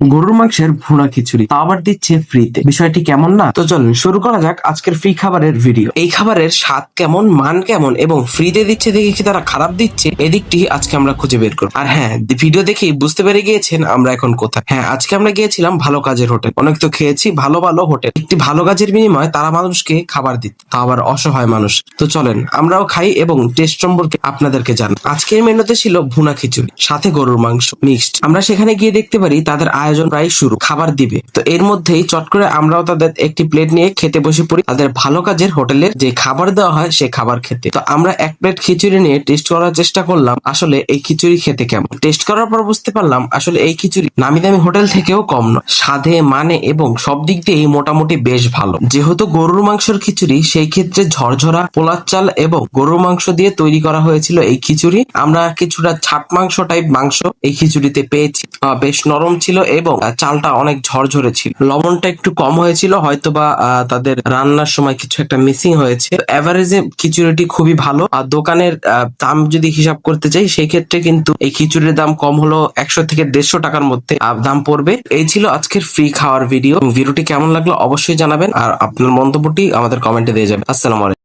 গরুর মাংসের ভুনা খিচুড়ি তা আবার দিচ্ছে ফ্রিতে। বিষয়টি কেমন না? তো চলুন শুরু করা যাক আজকের ফ্রি খাবারের ভিডিও। এই খাবারের স্বাদ কেমন, মান কেমন এবং ফ্রিতে দিচ্ছে দেখে কি তারা খারাপ দিচ্ছে, এদিকটি আজকে আমরা খুঁজে বের করব। আর হ্যাঁ ভিডিও দেখেই বুঝতে পেরে গিয়েছেন আমরা এখন কোথায়। হ্যাঁ আজকে আমরা গিয়েছিলাম ভালো কাজের হোটেল। অনেক তো খেয়েছি, ভালো ভালো হোটেল। একটি ভালো কাজের বিনিময়ে তারা মানুষকে খাবার দিত তা আবার অসহায় মানুষ। তো চলেন, আমরাও খাই এবং টেস্ট সম্পর্কে আপনাদেরকে জান আজকের মেনুতে ছিল ভুনা খিচুড়ি, সাথে গরুর মাংস, মিক্সড। আমরা সেখানে গিয়ে দেখতে পারি তাদের আয়োজন প্রায় শুরু, খাবার দিবে। তো এর মধ্যেই চট করে আমরাও তাদের একটি প্লেট নিয়ে খেতে বসে পড়ি। তাদের ভালো কাজের হোটেলের যে খাবার দেওয়া হয়, সে খাবার খেতে। তো আমরা এক প্লেট খিচুড়ি নিয়ে টেস্ট করার চেষ্টা করলাম, আসলে এই খিচুড়ি খেতে কেমন? টেস্ট করার পর বুঝতে পারলাম, আসলে এই খিচুড়ি নামি দামি হোটেল থেকেও কম নয়। স্বাদে মানে এবং সব দিক দিয়েই মোটামুটি বেশ ভালো। যেহেতু গরুর মাংসের খিচুড়ি, সেই ক্ষেত্রে ঝরঝরা, পোলার চাল এবং গরুর মাংস দিয়ে তৈরি করা হয়েছিল এই খিচুড়ি। আমরা কিছুটা ছাট মাংস টাইপ মাংস এই খিচুড়িতে পেয়েছি। বেশ নরম ছিল এবং চালটা অনেক ঝরঝরে ছিল। লবণটা একটু কম হয়েছিল, হয়তোবা তাদের রান্নার সময় কিছু একটা মিসিং হয়েছে। এভারেজে খিচুড়িটি খুবই ভালো। আর দোকানের দাম যদি হিসাব করতে চাই, সেই ক্ষেত্রে কিন্তু এই খিচুড়ির দাম কম হলো একশো থেকে দেড়শো টাকার মধ্যে দাম পড়বে। এই ছিল আজকের ফ্রি খাওয়ার ভিডিও ভিডিওটি কেমন লাগল অবশ্যই জানাবেন। আর আপনার মন্তব্যটি আমাদের কমেন্টে দিয়ে যাবেন। আসসালামু